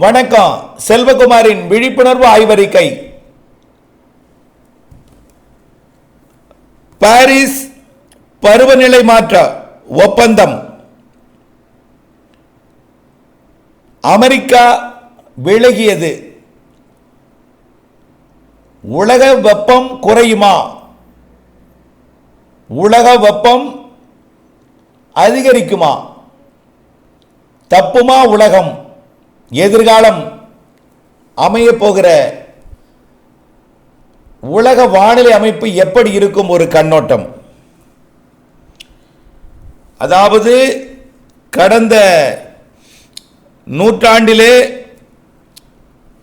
வணக்கம். செல்வகுமாரின் விழிப்புணர்வு ஆய்வறிக்கை. பாரிஸ் பருவநிலை மாற்ற ஒப்பந்தம். அமெரிக்கா விலகியது. உலக வெப்பம் குறையுமா? உலக வெப்பம் அதிகரிக்குமா? தப்புமா உலகம்? எதிர்காலம் அமையப்போகிற உலக வானிலை அமைப்பு எப்படி இருக்கும் ஒரு கண்ணோட்டம்? அதாவது கடந்த நூற்றாண்டிலே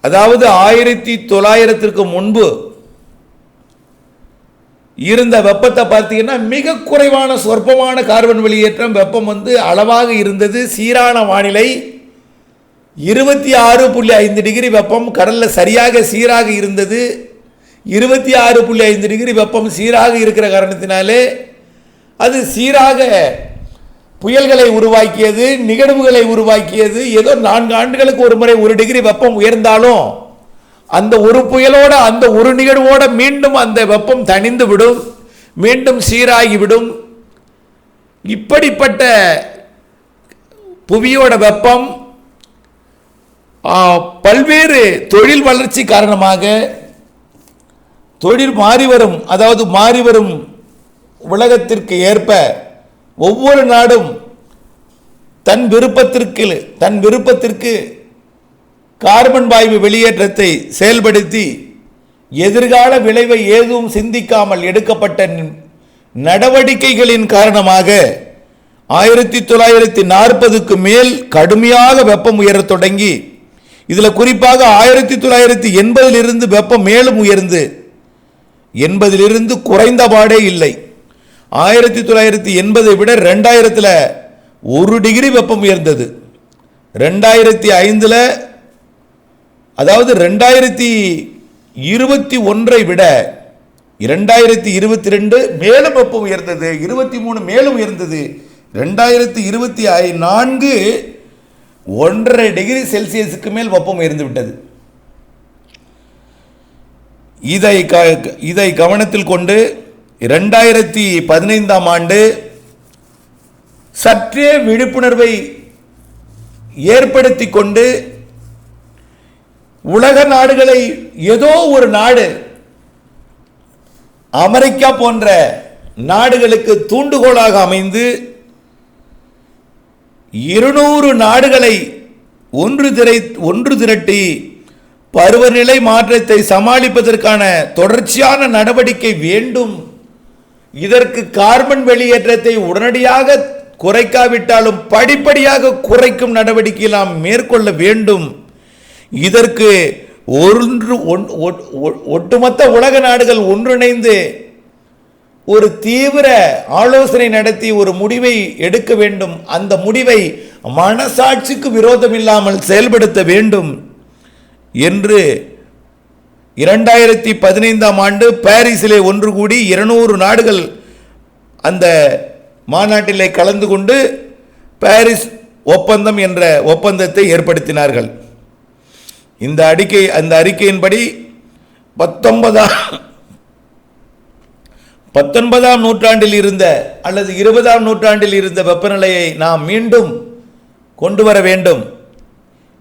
அதாவது ஆயிரத்தி தொள்ளாயிரத்திற்கு முன்பு இருந்த வெப்பத்தை பார்த்தீங்கன்னா மிக குறைவான சொற்பமான கார்பன் வெளியேற்றம் வெப்பம் வந்து அளவாக இருந்தது சீரான வானிலை இருபத்தி ஆறு புள்ளி ஐந்து டிகிரி வெப்பம் கடலில் சரியாக சீராக இருந்தது. இருபத்தி ஆறு புள்ளி ஐந்து டிகிரி வெப்பம் சீராக இருக்கிற காரணத்தினாலே அது சீராக புயல்களை உருவாக்கியது நிகழ்வுகளை உருவாக்கியது. ஏதோ நான்கு ஆண்டுகளுக்கு ஒரு முறை ஒரு டிகிரி வெப்பம் உயர்ந்தாலும் அந்த ஒரு புயலோட அந்த ஒரு நிகழ்வோட மீண்டும் அந்த வெப்பம் தணிந்து விடும் மீண்டும் சீராகிவிடும். இப்படிப்பட்ட புவியோட வெப்பம் பல்வேறு தொழில் வளர்ச்சி காரணமாக தொழில் மாறி வரும் அதாவது மாறி வரும் உலகத்திற்கு ஏற்ப ஒவ்வொரு நாடும் தன் விருப்பத்திற்கு தன் விருப்பத்திற்கு கார்பன் வாயு வெளியேற்றத்தை செயல்படுத்தி எதிர்கால விளைவை ஏதும் சிந்திக்காமல் எடுக்கப்பட்ட நடவடிக்கைகளின் காரணமாக ஆயிரத்தி தொள்ளாயிரத்தி நாற்பதுக்கு மேல் கடுமையாக வெப்பம் உயரத் தொடங்கி இதில் குறிப்பாக ஆயிரத்தி தொள்ளாயிரத்தி எண்பதிலிருந்து வெப்பம் மேலும் உயர்ந்து எண்பதிலிருந்து குறைந்த பாடே இல்லை. ஆயிரத்தி தொள்ளாயிரத்தி எண்பதை விட ரெண்டாயிரத்தில் ஒரு டிகிரி வெப்பம் உயர்ந்தது. ரெண்டாயிரத்தி ஐந்தில் அதாவது ரெண்டாயிரத்தி இருபத்தி ஒன்றை விட இரண்டாயிரத்தி இருபத்தி ரெண்டு மேலும் வெப்பம் உயர்ந்தது இருபத்தி மூணு மேலும் உயர்ந்தது. ரெண்டாயிரத்தி இருபத்தி ஐ நான்கு ஒன்றரை டிகிரி செல்சியஸுக்கு மேல் வெப்பம் உயர்ந்து விட்டது. இதை க இதை கவனத்தில் கொண்டு ரெண்டாயிரத்தி பதினைந்தாம் ஆண்டு சற்றே விழிப்புணர்வை ஏற்படுத்தி கொண்டு உலக நாடுகளை ஏதோ ஒரு நாடு அமெரிக்கா போன்ற நாடுகளுக்கு தூண்டுகோலாக அமைந்து இருநூறு நாடுகளை ஒன்று திரை ஒன்று திரட்டி பருவநிலை மாற்றத்தை சமாளிப்பதற்கான தொடர்ச்சியான நடவடிக்கை வேண்டும். இதற்கு கார்பன் வெளியேற்றத்தை உடனடியாக குறைக்காவிட்டாலும் படிப்படியாக குறைக்கும் நடவடிக்கை நாம் மேற்கொள்ள வேண்டும். இதற்கு ஒன்று ஒன்- ஒட்- ஒட்டுமொத்த உலக நாடுகள் ஒன்றிணைந்து ஒரு தீவிர ஆலோசனை நடத்தி ஒரு முடிவை எடுக்க வேண்டும். அந்த முடிவை மனசாட்சிக்கு விரோதம் இல்லாமல் செயல்படுத்த வேண்டும் என்று இரண்டாயிரத்தி பதினைந்தாம் ஆண்டு பாரிஸிலே ஒன்று கூடி இருநூறு நாடுகள் அந்த மாநாட்டிலே கலந்து கொண்டு பாரிஸ் ஒப்பந்தம் என்ற ஒப்பந்தத்தை ஏற்படுத்தினார்கள். இந்த அறிக்கை அந்த அறிக்கையின்படி பத்தொன்பதாம் பத்தொன்பதாம் நூற்றாண்டில் இருந்த அல்லது இருபதாம் நூற்றாண்டில் இருந்த வெப்பநிலையை நாம் மீண்டும் கொண்டு வர வேண்டும்.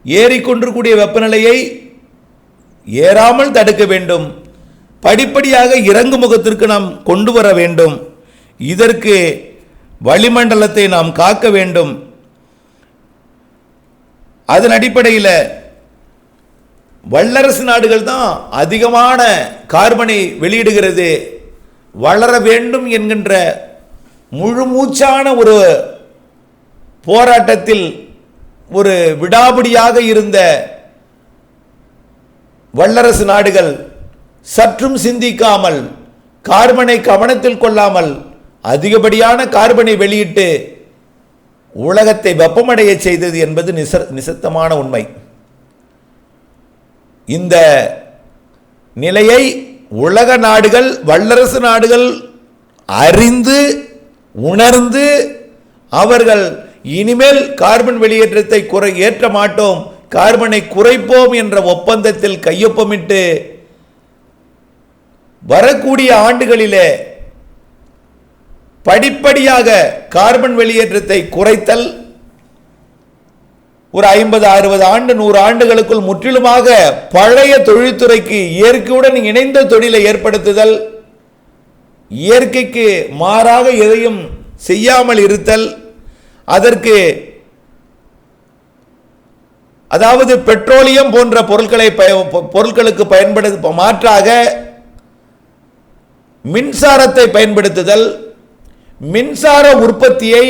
ஏறிக்கொண்டிருக்கூடிய வெப்பநிலையை ஏறாமல் தடுக்க வேண்டும். படிப்படியாக இறங்கு முகத்திற்கு நாம் கொண்டு வர வேண்டும். இதற்கு வளிமண்டலத்தை நாம் காக்க வேண்டும். அதன் அடிப்படையில் வல்லரசு நாடுகள் தான் அதிகமான கார்பனை வெளியிடுகிறது. வளர வேண்டும் என்கின்ற முழு மூச்சான ஒரு போராட்டத்தில் ஒரு விடாபிடியாக இருந்த வல்லரசு நாடுகள் சற்றும் சிந்திக்காமல் கார்பனை கவனத்தில் கொள்ளாமல் அதிகப்படியான கார்பனை வெளியிட்டு உலகத்தை வெப்பமடைய செய்தது என்பது நிச நிசத்தமான உண்மை. இந்த நிலையை உலக நாடுகள் வல்லரசு நாடுகள் அறிந்து உணர்ந்து அவர்கள் இனிமேல் கார்பன் வெளியேற்றத்தை குறை ஏற்ற மாட்டோம் கார்பனை குறைப்போம் என்ற ஒப்பந்தத்தில் கையொப்பமிட்டு வரக்கூடிய ஆண்டுகளிலே படிப்படியாக கார்பன் வெளியேற்றத்தை குறைத்தல் ஒரு ஐம்பது அறுபது ஆண்டு நூறு ஆண்டுகளுக்குள் முற்றிலுமாக பழைய தொழில்துறைக்கு இயற்கையுடன் இணைந்த தொழிலை ஏற்படுத்துதல் இயற்கைக்கு மாறாக எதையும் செய்யாமல் இருத்தல் அதற்கு அதாவது பெட்ரோலியம் போன்ற பொருட்களை பய- பொருட்களுக்கு பயன்படுத்த மாற்றாக மின்சாரத்தை பயன்படுத்துதல் மின்சார உற்பத்தியை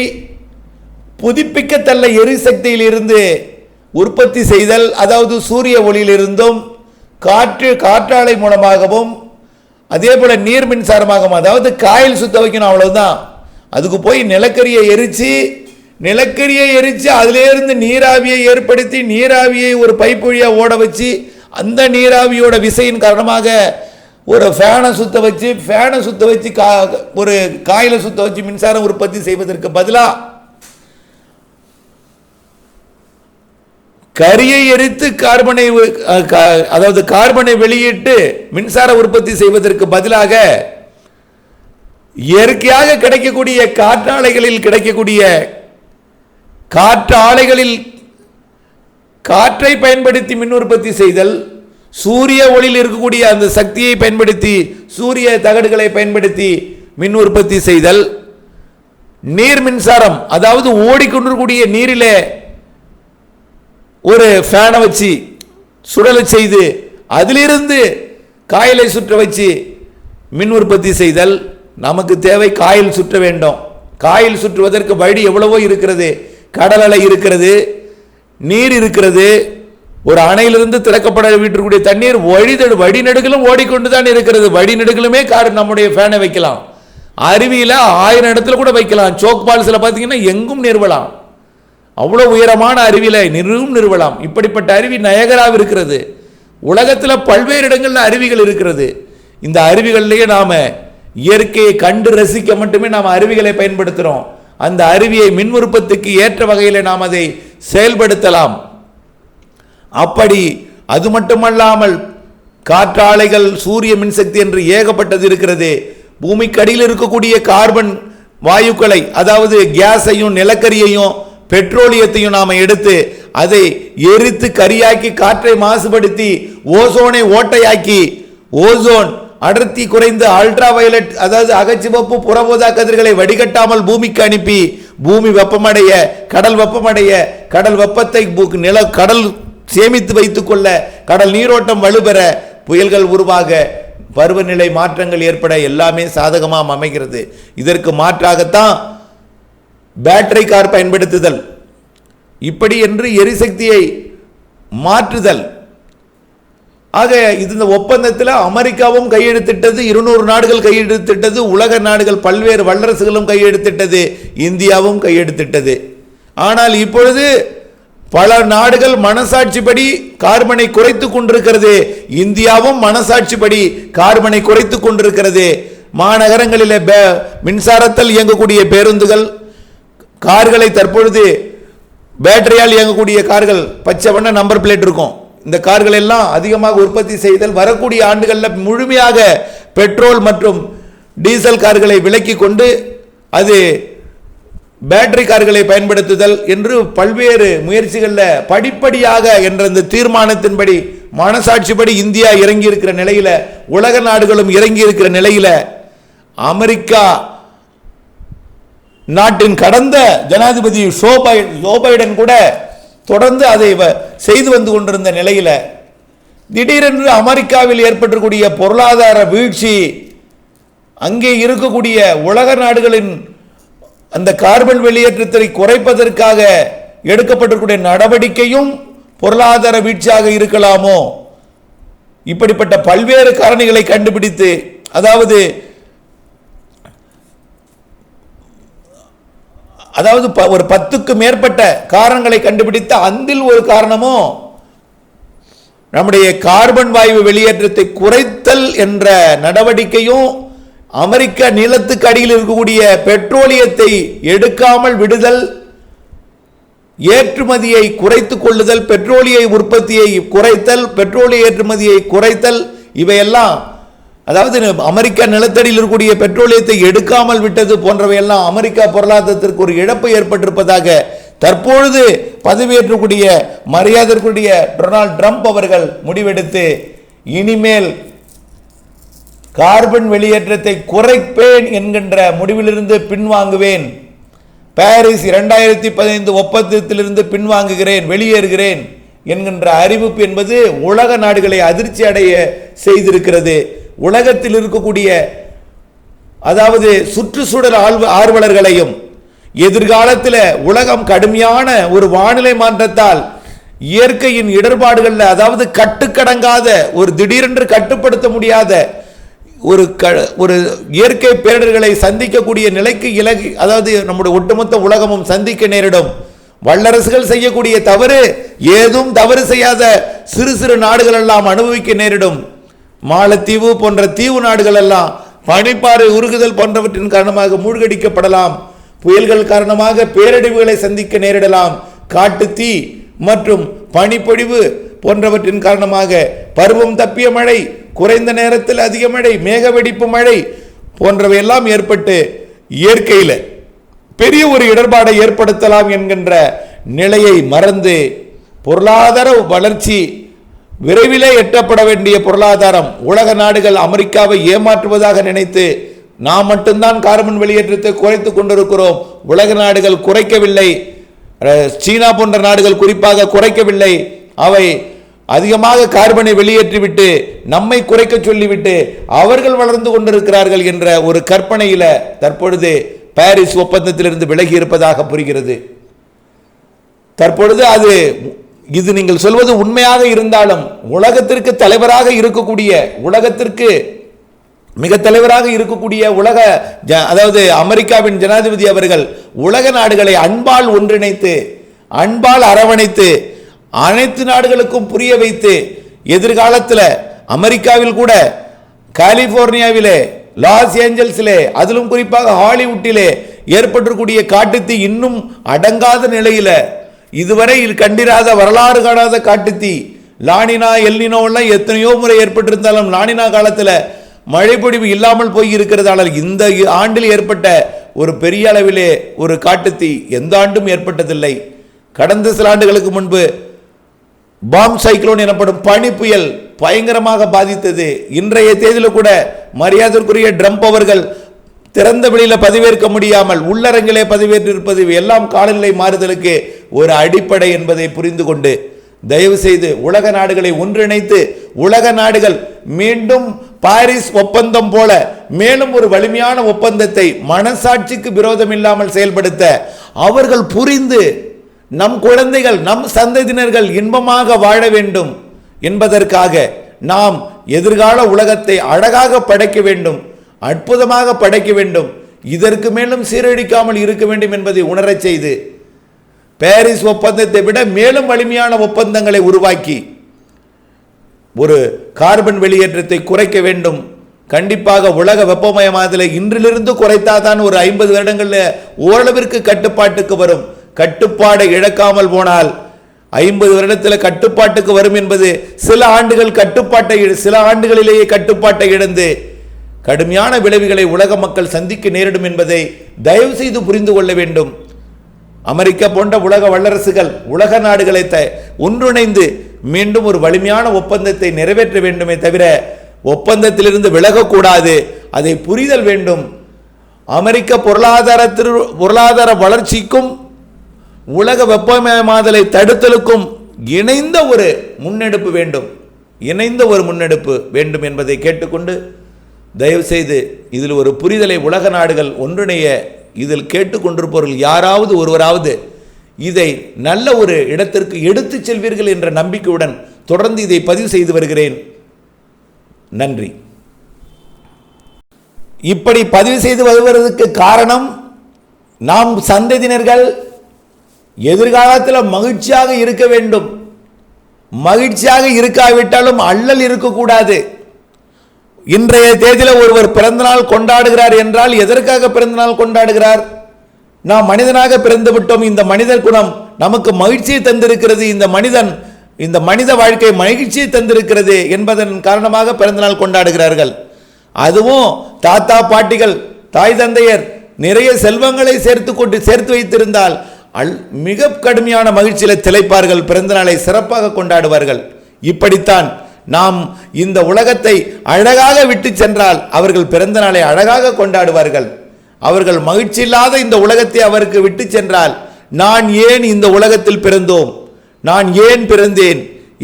புதுப்பிக்கத்தள்ள எரிசக்தியிலிருந்து உற்பத்தி செய்தல் அதாவது சூரிய ஒளியிலிருந்தும் காற்று காற்றாலை மூலமாகவும் அதே போல் நீர் மின்சாரமாகவும் அதாவது காயில் சுத்த வைக்கணும் அவ்வளவுதான். அதுக்கு போய் நிலக்கரியை எரிச்சு நிலக்கரியை எரிச்சு அதிலேருந்து நீராவியை ஏற்படுத்தி நீராவியை ஒரு பைப் வழியாக ஓட வச்சு அந்த நீராவியோட விசையின் காரணமாக ஒரு ஃபேனை சுத்த வச்சு ஃபேனை சுத்த வச்சு கா ஒரு காயில சுத்த வச்சு மின்சாரம் உற்பத்தி செய்வதற்கு பதிலாக கரியை எரித்து கார்பனை அதாவது கார்பனை வெளியிட்டு மின்சார உற்பத்தி செய்வதற்கு பதிலாக இயற்கையாக கிடைக்கக்கூடிய காற்றாலைகளில் கிடைக்கக்கூடிய காற்றாலைகளில் காற்றை பயன்படுத்தி மின் உற்பத்தி செய்தல் சூரிய ஒளியில் இருக்கக்கூடிய அந்த சக்தியை பயன்படுத்தி சூரிய தகடுகளை பயன்படுத்தி மின் உற்பத்தி செய்தல் நீர் மின்சாரம் அதாவது ஓடிக்கொண்டிருக்கக்கூடிய நீரிலே ஒரு ஃபேனை வச்சு சுடலை செய்து அதிலிருந்து காயலை சுற்ற வச்சு மின் உற்பத்தி செய்தல் நமக்கு தேவை காயில் சுற்ற வேண்டும். காயில் சுற்றுவதற்கு வழி எவ்வளவோ இருக்கிறது. கடல் அலை இருக்கிறது. நீர் இருக்கிறது. ஒரு அணையிலிருந்து திறக்கப்பட விட்டிருக்கக்கூடிய தண்ணீர் வழிதடு வடிநடுகிலும் ஓடிக்கொண்டு தான் இருக்கிறது. வடிநடுகிலுமே கார் நம்முடைய ஃபேனை வைக்கலாம். அருவியில் ஆயிரம் இடத்துல கூட வைக்கலாம். சோக் பால்ஸில் பார்த்தீங்கன்னா எங்கும் நிறுவலாம் அவ்வளோ உயரமான அருவியில் நிறுவும் நிறுவலாம். இப்படிப்பட்ட அருவி நயகராக இருக்கிறது. உலகத்தில் பல்வேறு இடங்களில் அருவிகள் இருக்கிறது. இந்த அருவிகள்லேயே நாம் இயற்கையை கண்டு ரசிக்க மட்டுமே நாம் அருவிகளை பயன்படுத்துகிறோம் அந்த அருவியை மின் உற்பத்திக்கு ஏற்ற வகையில் நாம் அதை செயல்படுத்தலாம். அப்படி அது மட்டுமல்லாமல் காற்றாலைகள் சூரிய மின்சக்தி என்று ஏகப்பட்டது இருக்கிறது. பூமிக்கடியில் இருக்கக்கூடிய கார்பன் வாயுக்களை அதாவது கேஸையும் நிலக்கரியையும் பெட்ரோலியத்தையும் நாம் எடுத்து அதை எரித்து கரியாக்கி காற்றை மாசுபடுத்தி ஓசோனை ஓட்டையாக்கி ஓசோன் அடர்த்தி குறைந்த அல்ட்ரா வயலட் அதாவது அகச்சிவப்பு புறபோதா கதிர்களை வடிகட்டாமல் பூமிக்கு அனுப்பி பூமி வெப்பமடைய கடல் வெப்பமடைய கடல் வெப்பத்தை நில கடல் சேமித்து வைத்துக் கொள்ள கடல் நீரோட்டம் வலுப்பெற புயல்கள் உருவாக பருவநிலை மாற்றங்கள் ஏற்பட எல்லாமே சாதகமாக அமைகிறது. இதற்கு மாற்றாகத்தான் பேட்டரி கார் பயன்படுத்துதல். இப்படி என்று எரிசக்தியை மாற்றுதல். ஆக இது இந்த ஒப்பந்தத்தில் அமெரிக்காவும் கையெழுத்திட்டது இருநூறு நாடுகள் கையெழுத்திட்டது உலக நாடுகள் பல்வேறு வல்லரசுகளும் கையெழுத்திட்டது இந்தியாவும் கையெழுத்திட்டது. ஆனால் இப்பொழுது பல நாடுகள் மனசாட்சிப்படி கார்பனை குறைத்து கொண்டிருக்கிறது. இந்தியாவும் மனசாட்சிப்படி கார்பனை குறைத்து கொண்டிருக்கிறது. மாநகரங்களில் மின்சாரத்தில் இயங்கக்கூடிய பேருந்துகள் கார்களை தற்பொழுது பேட்டரியால் இயங்கக்கூடிய கார்கள் பச்சை வண்ண நம்பர் பிளேட் இருக்கும். இந்த கார்கள் எல்லாம் அதிகமாக உற்பத்தி செய்தல் வரக்கூடிய ஆண்டுகளில் முழுமையாக பெட்ரோல் மற்றும் டீசல் கார்களை விலக்கி கொண்டு அது பேட்டரி கார்களை பயன்படுத்துதல் என்று பல்வேறு முயற்சிகளில் படிப்படியாக என்ற இந்த தீர்மானத்தின்படி மனசாட்சிப்படி இந்தியா இறங்கி இருக்கிற உலக நாடுகளும் இறங்கி இருக்கிற நிலையில் அமெரிக்கா நாட்டின் கடந்த ஜனாதிபதி ஷோபை ஜோ பைடன் கூட தொடர்ந்து அதை வ- செய்து வந்து கொண்டிருந்த நிலையில் திடீரென்று அமெரிக்காவில் ஏற்பட்டிருக்கூடிய பொருளாதார வீழ்ச்சி அங்கே இருக்கக்கூடிய உலக நாடுகளின் அந்த கார்பன் வெளியேற்றத்தை குறைப்பதற்காக எடுக்கப்பட்டிருக்கூடிய நடவடிக்கையும் பொருளாதார வீழ்ச்சியாக இருக்கலாமோ? இப்படிப்பட்ட பல்வேறு காரணிகளை கண்டுபிடித்து அதாவது அதாவது ப- ஒரு பத்துக்கு மேற்பட்ட காரணங்களை கண்டுபிடித்த அந்தில் ஒரு காரணமும் நம்முடைய கார்பன் வாயு வெளியேற்றத்தை குறைத்தல் என்ற நடவடிக்கையும் அமெரிக்க நிலத்துக்கு அடியில் இருக்கக்கூடிய பெட்ரோலியத்தை எடுக்காமல் விடுதல் ஏற்றுமதியை குறைத்துக் கொள்ளுதல் பெட்ரோலிய உற்பத்தியை குறைத்தல் பெட்ரோலிய ஏற்றுமதியை குறைத்தல் இவையெல்லாம் அதாவது அமெரிக்கா நிலத்தடியில் இருக்கக்கூடிய பெட்ரோலியத்தை எடுக்காமல் விட்டது போன்றவையெல்லாம் அமெரிக்கா பொருளாதாரத்திற்கு ஒரு இழப்பு ஏற்பட்டிருப்பதாக தற்பொழுது பதவியேற்றக்கூடிய மரியாதைக்குரிய டொனால்ட் ட்ரம்ப் அவர்கள் முடிவெடுத்து இனிமேல் கார்பன் வெளியேற்றத்தை குறைப்பேன் என்கின்ற முடிவிலிருந்து பின்வாங்குவேன். பாரிஸ் இரண்டாயிரத்தி பதினைந்து ஒப்பந்தத்திலிருந்து பின்வாங்குகிறேன் வெளியேறுகிறேன் என்கின்ற அறிவிப்பு என்பது உலக நாடுகளை அதிர்ச்சி அடைய செய்திருக்கிறது. உலகத்தில் இருக்கக்கூடிய அதாவது சுற்றுச்சூழல் ஆழ்வு ஆர்வலர்களையும் எதிர்காலத்தில் உலகம் கடுமையான ஒரு வானிலை மாற்றத்தால் இயற்கையின் இடர்பாடுகளில் அதாவது கட்டுக்கடங்காத ஒரு திடீரென்று கட்டுப்படுத்த முடியாத ஒரு க ஒரு இயற்கை பேரிடர்களை சந்திக்கக்கூடிய நிலைக்கு இலகி அதாவது நம்முடைய ஒட்டுமொத்த உலகமும் சந்திக்க நேரிடும். வல்லரசுகள் செய்யக்கூடிய தவறு ஏதும் தவறு செய்யாத சிறு சிறு நாடுகள் எல்லாம் அனுபவிக்க நேரிடும். மாலத்தீவு போன்ற தீவு நாடுகள் எல்லாம் பனிப்பாறை உருகுதல் போன்றவற்றின் காரணமாக மூழ்கடிக்கப்படலாம். புயல்கள் காரணமாக பேரழிவுகளை சந்திக்க நேரிடலாம். காட்டு தீ மற்றும் பனிப்பொழிவு போன்றவற்றின் காரணமாக பருவம் தப்பிய மழை குறைந்த நேரத்தில் அதிக மழை மேக வெடிப்பு மழை போன்றவை எல்லாம் ஏற்பட்டு இயற்கையில் பெரிய ஒரு இடர்பாடை ஏற்படுத்தலாம் என்கின்ற நிலையை மறந்து பொருளாதார வளர்ச்சி விரைவிலே எட்டப்பட வேண்டிய பொருளாதாரம் உலக நாடுகள் அமெரிக்காவை ஏமாற்றுவதாக நினைத்து நாம் மட்டும்தான் கார்பன் வெளியேற்றத்தை குறைத்துக் கொண்டிருக்கிறோம். உலக நாடுகள் குறைக்கவில்லை. சீனா போன்ற நாடுகள் குறிப்பாக குறைக்கவில்லை. அவை அதிகமாக கார்பனை வெளியேற்றிவிட்டு நம்மை குறைக்க சொல்லிவிட்டு அவர்கள் வளர்ந்து கொண்டிருக்கிறார்கள் என்ற ஒரு கற்பனையில தற்பொழுது பாரிஸ் ஒப்பந்தத்திலிருந்து விலகி இருப்பதாக புரிகிறது. தற்பொழுது அது இது நீங்கள் சொல்வது உண்மையாக இருந்தாலும் உலகத்திற்கு தலைவராக இருக்கக்கூடிய உலகத்திற்கு மிக தலைவராக இருக்கக்கூடிய உலக ஜ- அதாவது அமெரிக்காவின் ஜனாதிபதி அவர்கள் உலக நாடுகளை அன்பால் ஒன்றிணைத்து அன்பால் அரவணைத்து அனைத்து நாடுகளுக்கும் புரிய வைத்து எதிர்காலத்தில் அமெரிக்காவில் கூட கலிபோர்னியாவிலே லாஸ் ஏஞ்சல்ஸிலே அதிலும் குறிப்பாக ஹாலிவுட்டிலே ஏற்பட்டிருக்கூடிய காட்டுத்தீ இன்னும் அடங்காத நிலையில் இதுவரை இது கண்டிராத வரலாறு காணாத காட்டுத்தீ. லானினா எல்லினோலாம் எத்தனையோ முறை ஏற்பட்டிருந்தாலும் லானினா காலத்தில் மழைப்பொழிவு இல்லாமல் போய் இருக்கிறது ஆனால் இந்த ஆண்டில் ஏற்பட்ட ஒரு பெரிய அளவிலே ஒரு காட்டுத்தீ எந்த ஆண்டும் ஏற்பட்டதில்லை. கடந்த சில ஆண்டுகளுக்கு முன்பு பாம் சைக்ளோன் எனப்படும் பனி புயல் பயங்கரமாக பாதித்தது. இன்றைய தேதியில் கூட மரியாதைக்குரிய ட்ரம்ப் அவர்கள் திறந்த வெளியில் பதிவேற்க முடியாமல் உள்ளரங்கிலே பதிவேற்றிருப்பது எல்லாம் காலநிலை மாறுதலுக்கு ஒரு அடிப்படை என்பதை புரிந்து கொண்டு தயவு செய்து உலக நாடுகளை ஒன்றிணைத்து உலக நாடுகள் மீண்டும் பாரிஸ் ஒப்பந்தம் போல மேலும் ஒரு வலிமையான ஒப்பந்தத்தை மனசாட்சிக்கு விரோதம் இல்லாமல் செயல்படுத்த அவர்கள் புரிந்து நம் குழந்தைகள் நம் சந்ததியினர்கள் இன்பமாக வாழ வேண்டும் என்பதற்காக நாம் எதிர்கால உலகத்தை அழகாக படைக்க வேண்டும் அற்புதமாக படைக்க வேண்டும். இதற்கு மேலும் சீரழிக்காமல் இருக்க வேண்டும் என்பதை உணரச் செய்து பாரிஸ் ஒப்பந்தத்தை விட மேலும் வலிமையான ஒப்பந்தங்களை உருவாக்கி ஒரு கார்பன் வெளியேற்றத்தை குறைக்க வேண்டும். கண்டிப்பாக உலக வெப்பமயமாதலை இன்றிலிருந்து குறைத்தாதான் ஒரு ஐம்பது வருடங்களில் ஓரளவிற்கு கட்டுப்பாட்டுக்கு வரும். கட்டுப்பாடை இழக்காமல் போனால் ஐம்பது வருடத்தில் கட்டுப்பாட்டுக்கு வரும் என்பது சில ஆண்டுகள் கட்டுப்பாட்டை சில ஆண்டுகளிலேயே கட்டுப்பாட்டை இழந்து கடுமையான விளைவுகளை உலக மக்கள் சந்திக்க நேரிடும் என்பதை தயவு செய்து புரிந்து கொள்ள வேண்டும். அமெரிக்கா போன்ற உலக வல்லரசுகள் உலக நாடுகளை த ஒன்றிணைந்து மீண்டும் ஒரு வலிமையான ஒப்பந்தத்தை நிறைவேற்ற வேண்டுமே தவிர ஒப்பந்தத்திலிருந்து விலகக்கூடாது. அதை புரிதல் வேண்டும். அமெரிக்க பொருளாதாரத்திற்கு பொருளாதார வளர்ச்சிக்கும் உலக வெப்பமயமாதலை தடுத்தலுக்கும் இணைந்த ஒரு முன்னெடுப்பு வேண்டும். இணைந்த ஒரு முன்னெடுப்பு வேண்டும் என்பதை கேட்டுக்கொண்டு தயவுசெய்து இதில் ஒரு புரிதலை உலக நாடுகள் ஒன்றிணைய இதில் கேட்டுக்கொண்டிருப்பவர்கள் யாராவது ஒருவராவது இதை நல்ல ஒரு இடத்திற்கு எடுத்துச் செல்வீர்கள் என்ற நம்பிக்கையுடன் தொடர்ந்து இதை பதிவு செய்து வருகிறேன். நன்றி. இப்படி பதிவு செய்து வருவதற்கு காரணம் நாம் சந்ததியினர்கள் எதிர்காலத்தில் மகிழ்ச்சியாக இருக்க வேண்டும். மகிழ்ச்சியாக இருக்காவிட்டாலும் அல்லல் இருக்கக்கூடாது. இன்றைய தேதியில் ஒருவர் பிறந்தநாள் கொண்டாடுகிறார் என்றால் எதற்காக பிறந்தநாள் கொண்டாடுகிறார்? நாம் மனிதனாக பிறந்து விட்டோம். இந்த மனித குணம் நமக்கு மகிழ்ச்சியை தந்திருக்கிறது. இந்த மனிதன் இந்த மனித வாழ்க்கை மகிழ்ச்சியை தந்திருக்கிறது என்பதன் காரணமாக பிறந்தநாள் கொண்டாடுகிறார்கள். அதுவும் தாத்தா பாட்டிகள் தாய் தந்தையர் நிறைய செல்வங்களை சேர்த்து கொண்டு சேர்த்து வைத்திருந்தால் அல் மிக கடுமையான மகிழ்ச்சியில் திளைப்பார்கள். பிறந்தநாளை சிறப்பாக கொண்டாடுவார்கள். இப்படித்தான் நாம் இந்த உலகத்தை அழகாக விட்டு சென்றால் அவர்கள் பிறந்த நாளை அழகாக கொண்டாடுவார்கள். அவர்கள் மகிழ்ச்சி இல்லாத இந்த உலகத்தை அவருக்கு விட்டு சென்றால் நான் ஏன் இந்த உலகத்தில் பிறந்தோம்? நான் ஏன் பிறந்தேன்?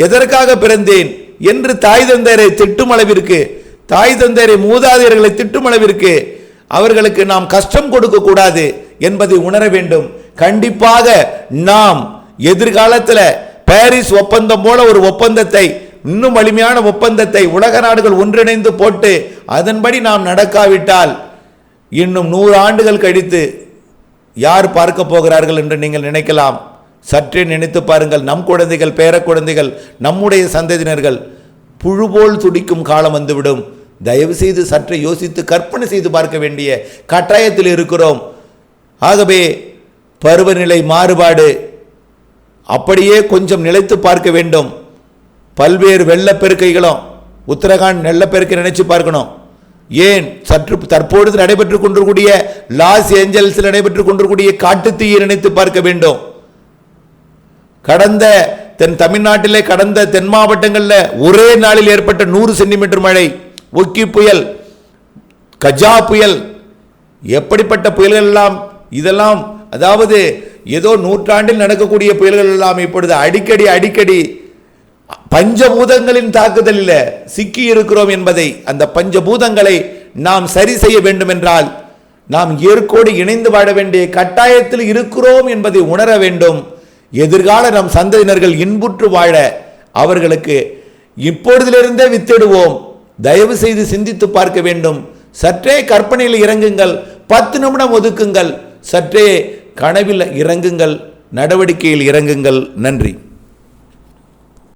எதற்காக பிறந்தேன்? என்று தாய் தந்தையரை திட்டும் அளவிற்கு தாய் தந்தையரை மூதாதையர்களை திட்டும் அளவிற்கு அவர்களுக்கு நாம் கஷ்டம் கொடுக்க கூடாது என்பதை உணர வேண்டும். கண்டிப்பாக நாம் எதிர்காலத்தில் பாரிஸ் ஒப்பந்தம் போல ஒரு ஒப்பந்தத்தை இன்னும் வலிமையான ஒப்பந்தத்தை உலக நாடுகள் ஒன்றிணைந்து போட்டு அதன்படி நாம் நடக்காவிட்டால் இன்னும் நூறு ஆண்டுகள் கழித்து யார் பார்க்க போகிறார்கள் என்று நீங்கள் நினைக்கலாம். சற்றே நினைத்து பாருங்கள். நம் குழந்தைகள் பேர குழந்தைகள் நம்முடைய சந்ததியினர்கள் புழு போல் துடிக்கும் காலம் வந்துவிடும். தயவு செய்து சற்றை யோசித்து கற்பனை செய்து பார்க்க வேண்டிய கட்டாயத்தில் இருக்கிறோம். ஆகவே பருவநிலை மாறுபாடு அப்படியே கொஞ்சம் நிலைத்து பார்க்க வேண்டும். பல்வேறு வெள்ளப்பெருக்கைகளும் உத்தரகாண்ட் வெள்ளப்பெருக்கை நினைச்சு பார்க்கணும். ஏன்? சற்று தற்பொழுது நடைபெற்றுக் கொண்டிருக்கூடிய லாஸ் ஏஞ்சல்ஸில் நடைபெற்றுக் கொண்டிருக்கூடிய காட்டுத்தீயை நினைத்து பார்க்க வேண்டும். கடந்த தென் தமிழ்நாட்டிலே கடந்த தென் மாவட்டங்களில் ஒரே நாளில் ஏற்பட்ட நூறு சென்டிமீட்டர் மழை ஒக்கி புயல் கஜா புயல் எப்படிப்பட்ட புயல்கள் எல்லாம் இதெல்லாம் அதாவது ஏதோ நூற்றாண்டில் நடக்கக்கூடிய புயல்கள் எல்லாம் இப்பொழுது அடிக்கடி அடிக்கடி பஞ்சபூதங்களின் தாக்குதலில் சிக்கி இருக்கிறோம் என்பதை அந்த பஞ்சபூதங்களை நாம் சரி செய்ய வேண்டும் என்றால் நாம் இயற்கோடு இணைந்து வாழ வேண்டிய கட்டாயத்தில் இருக்கிறோம் என்பதை உணர வேண்டும். எதிர்கால நம் சந்ததியினர்கள் இன்புற்று வாழ அவர்களுக்கு இப்பொழுதிலிருந்தே வித்திடுவோம். தயவு செய்து சிந்தித்து பார்க்க வேண்டும். சற்றே கற்பனையில் இறங்குங்கள். பத்து நிமிடம் ஒதுக்குங்கள். சற்றே கனவில் இறங்குங்கள். நடவடிக்கையில் இறங்குங்கள். நன்றி.